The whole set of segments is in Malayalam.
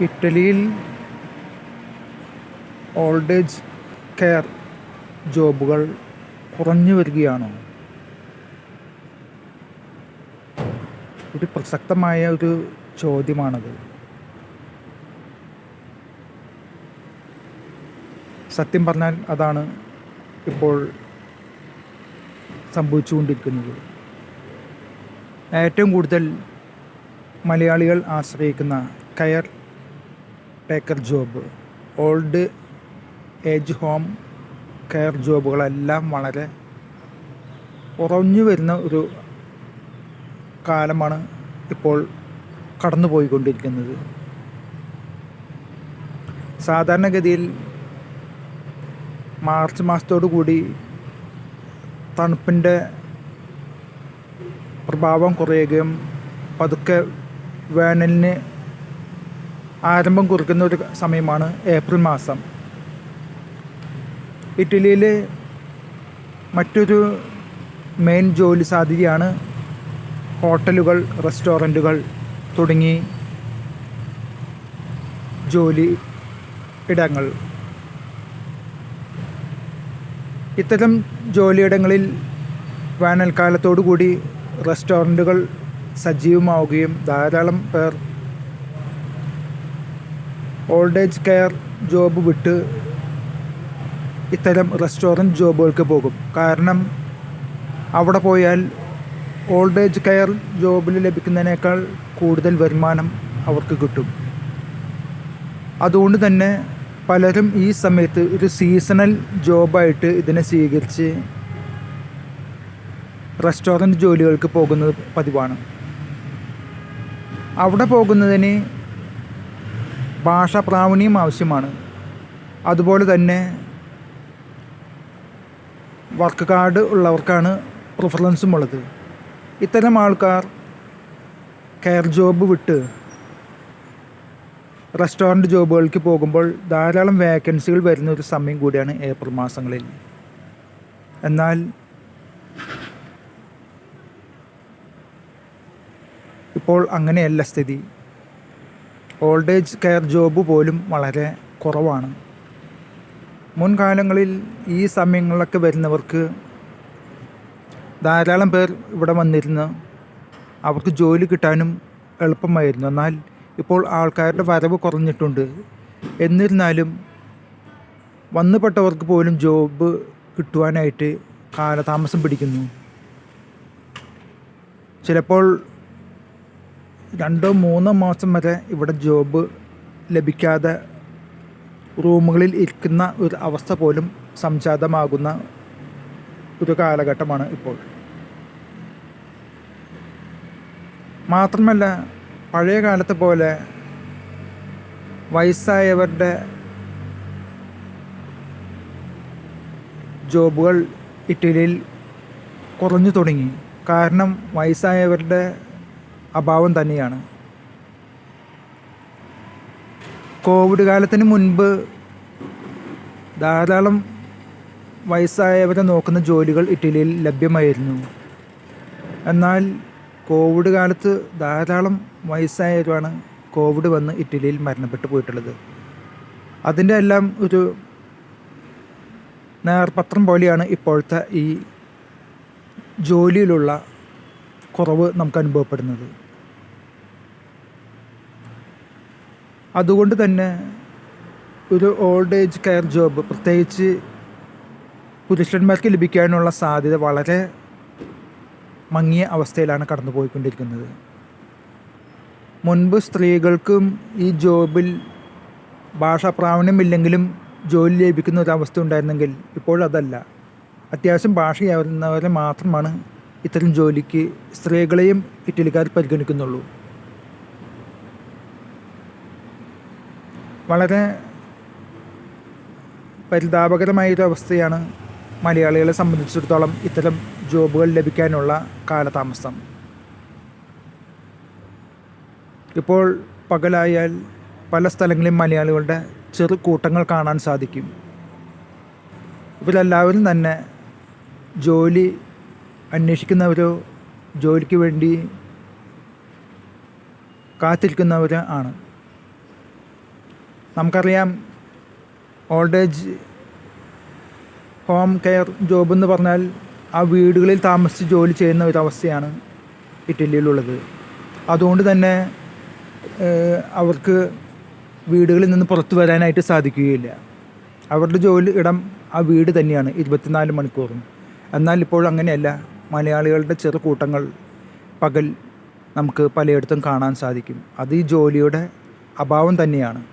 ഇറ്റലിയിൽ ഓൾഡ് ഏജ് കെയർ ജോബുകൾ കുറഞ്ഞു വരികയാണോ? ഒരു പ്രസക്തമായ ഒരു ചോദ്യമാണത്. സത്യം പറഞ്ഞാൽ അതാണ് ഇപ്പോൾ സംഭവിച്ചുകൊണ്ടിരിക്കുന്നത്. ഏറ്റവും കൂടുതൽ മലയാളികൾ ആശ്രയിക്കുന്ന caretaker job old age home care ജോബുകളെല്ലാം വളരെ കുറഞ്ഞു വരുന്ന ഒരു കാലമാണ് ഇപ്പോൾ കടന്നു പോയിക്കൊണ്ടിരിക്കുന്നത് സാധാരണഗതിയിൽ മാർച്ച് മാസത്തോടു കൂടി തണുപ്പിന്റെ പ്രഭാവം കുറയുകയും പതുക്കെ വേനലിന് ആരംഭം കുറിക്കുന്ന ഒരു സമയമാണ് ഏപ്രിൽ മാസം. ഇറ്റലിയിലെ മറ്റൊരു മെയിൻ ജോലി സാധ്യതയാണ് ഹോട്ടലുകൾ റെസ്റ്റോറന്റുകൾ തുടങ്ങി ജോലി ഇടങ്ങൾ. ഇത്തരം ജോലിയിടങ്ങളിൽ വേനൽക്കാലത്തോടു കൂടി റെസ്റ്റോറന്റുകൾ സജീവമാവുകയും ധാരാളം പേർ ഓൾഡ് ഏജ് കെയർ ജോബ് വിട്ട് ഇത്തരം റെസ്റ്റോറന്റ് ജോബുകൾക്ക് പോകും. കാരണം അവിടെ പോയാൽ ഓൾഡ് ഏജ് കെയർ ജോബിൽ ലഭിക്കുന്നതിനേക്കാൾ കൂടുതൽ വരുമാനം അവർക്ക് കിട്ടും. അതുകൊണ്ട് തന്നെ പലരും ഈ സമയത്ത് ഒരു സീസണൽ ജോബായിട്ട് ഇതിനെ സ്വീകരിച്ച് റെസ്റ്റോറന്റ് ജോലികൾക്ക് പോകുന്നത് പതിവാണ്. അവിടെ പോകുന്നതിന് ഭാഷാ പ്രാവീണ്യം ആവശ്യമാണ്. അതുപോലെ തന്നെ വർക്ക് കാർഡ് ഉള്ളവർക്കാണ് പ്രിഫറൻസും ഉള്ളത്. ഇത്തരം ആൾക്കാർ കെയർ ജോബ് വിട്ട് റെസ്റ്റോറന്റ് ജോബുകൾക്ക് പോകുമ്പോൾ ധാരാളം വേക്കൻസികൾ വരുന്ന ഒരു സമയം കൂടിയാണ് ഏപ്രിൽ മാസങ്ങളിൽ. എന്നാൽ ഇപ്പോൾ അങ്ങനെയല്ല സ്ഥിതി. ഓൾഡ് ഏജ് കെയർ ജോബ് പോലും വളരെ കുറവാണ്. മുൻകാലങ്ങളിൽ ഈ സമയങ്ങളിലൊക്കെ വരുന്നവർക്ക് ധാരാളം പേർ ഇവിടെ വന്നിരുന്ന് അവർക്ക് ജോലി കിട്ടാനും എളുപ്പമായിരുന്നു. എന്നാൽ ഇപ്പോൾ ആൾക്കാരുടെ വരവ് കുറഞ്ഞിട്ടുണ്ട്. എന്നിരുന്നാലും വന്നുപെട്ടവർക്ക് പോലും ജോബ് കിട്ടുവാനായിട്ട് കാലതാമസം പിടിക്കുന്നു. ചിലപ്പോൾ രണ്ടോ മൂന്നോ മാസം വരെ ഇവിടെ ജോബ് ലഭിക്കാതെ റൂമുകളിൽ ഇരിക്കുന്ന ഒരു അവസ്ഥ പോലും സംജാതമാകുന്ന ഒരു കാലഘട്ടമാണ് ഇപ്പോൾ. മാത്രമല്ല പഴയ കാലത്തെ പോലെ വയസ്സായവരുടെ ജോബുകൾ ഇറ്റലിയിൽ കുറഞ്ഞു തുടങ്ങി. കാരണം വയസ്സായവരുടെ അഭാവം തന്നെയാണ്. കോവിഡ് കാലത്തിന് മുൻപ് ധാരാളം വയസ്സായവരെ നോക്കുന്ന ജോലികൾ ഇറ്റലിയിൽ ലഭ്യമായിരുന്നു. എന്നാൽ കോവിഡ് കാലത്ത് ധാരാളം വയസ്സായവരാണ് കോവിഡ് വന്ന് ഇറ്റലിയിൽ മരണപ്പെട്ടു പോയിട്ടുള്ളത്. അതിന്റെ എല്ലാം ഒരു നേർപത്രം പോലെയാണ് ഇപ്പോഴത്തെ ഈ ജോലിയിലുള്ള കുറവ് നമുക്ക് അനുഭവപ്പെടുന്നത് അതുകൊണ്ട് തന്നെ ഒരു ഓൾഡ് ഏജ് കെയർ ജോബ് പ്രത്യേകിച്ച് പുരുഷന്മാർക്ക് ലഭിക്കാനുള്ള സാധ്യത വളരെ മങ്ങിയ അവസ്ഥയിലാണ് കടന്നു പോയിക്കൊണ്ടിരിക്കുന്നത് മുൻപ് സ്ത്രീകൾക്കും ഈ ജോബിൽ ഭാഷാ പ്രാവീണ്യമില്ലെങ്കിലും ജോലി ലഭിക്കുന്ന ഒരവസ്ഥ ഉണ്ടായിരുന്നെങ്കിൽ ഇപ്പോൾ അതല്ല. അത്യാവശ്യം ഭാഷയാവുന്നവരെ മാത്രമാണ് ഇത്തരം ജോലിക്ക് സ്ത്രീകളെയും ഇറ്റലിക്കാർ പരിഗണിക്കുന്നുള്ളൂ. വളരെ പരിതാപകരമായൊരു അവസ്ഥയാണ് മലയാളികളെ സംബന്ധിച്ചിടത്തോളം ഇത്തരം ജോബുകൾ ലഭിക്കാനുള്ള കാലതാമസം. ഇപ്പോൾ പകലായാൽ പല സ്ഥലങ്ങളിലും മലയാളികളുടെ ചെറു കൂട്ടങ്ങൾ കാണാൻ സാധിക്കും. ഇവരെല്ലാവരും തന്നെ ജോലി അന്വേഷിക്കുന്നവരോ ജോലിക്ക് വേണ്ടി കാത്തിരിക്കുന്നവരോ ആണ്. നമുക്കറിയാം old age home care job എന്ന് പറഞ്ഞാൽ ആ വീടുകളിൽ താമസിച്ച് ജോലി ചെയ്യുന്ന ഒരവസ്ഥയാണ് ഇറ്റലിയിലുള്ളത്. അതുകൊണ്ട് തന്നെ അവർക്ക് വീടുകളിൽ നിന്ന് പുറത്തു വരാനായിട്ട് സാധിക്കുകയില്ല. അവരുടെ ജോലി ഇടം ആ വീട് തന്നെയാണ് ഇരുപത്തിനാല് മണിക്കൂറും. എന്നാൽ ഇപ്പോൾ അങ്ങനെയല്ല. മലയാളികളുടെ ചെറു കൂട്ടങ്ങൾ പകൽ നമുക്ക് പലയിടത്തും കാണാൻ സാധിക്കും. അത് ഈ ജോലിയുടെ അഭാവം തന്നെയാണ്.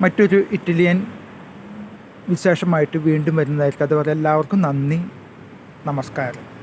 മറ്റൊരു ഇറ്റാലിയൻ വിശേഷമായിട്ട് വീണ്ടും വരുന്നതായിരിക്കും. അതുപോലെ എല്ലാവർക്കും നന്ദി. നമസ്കാരം.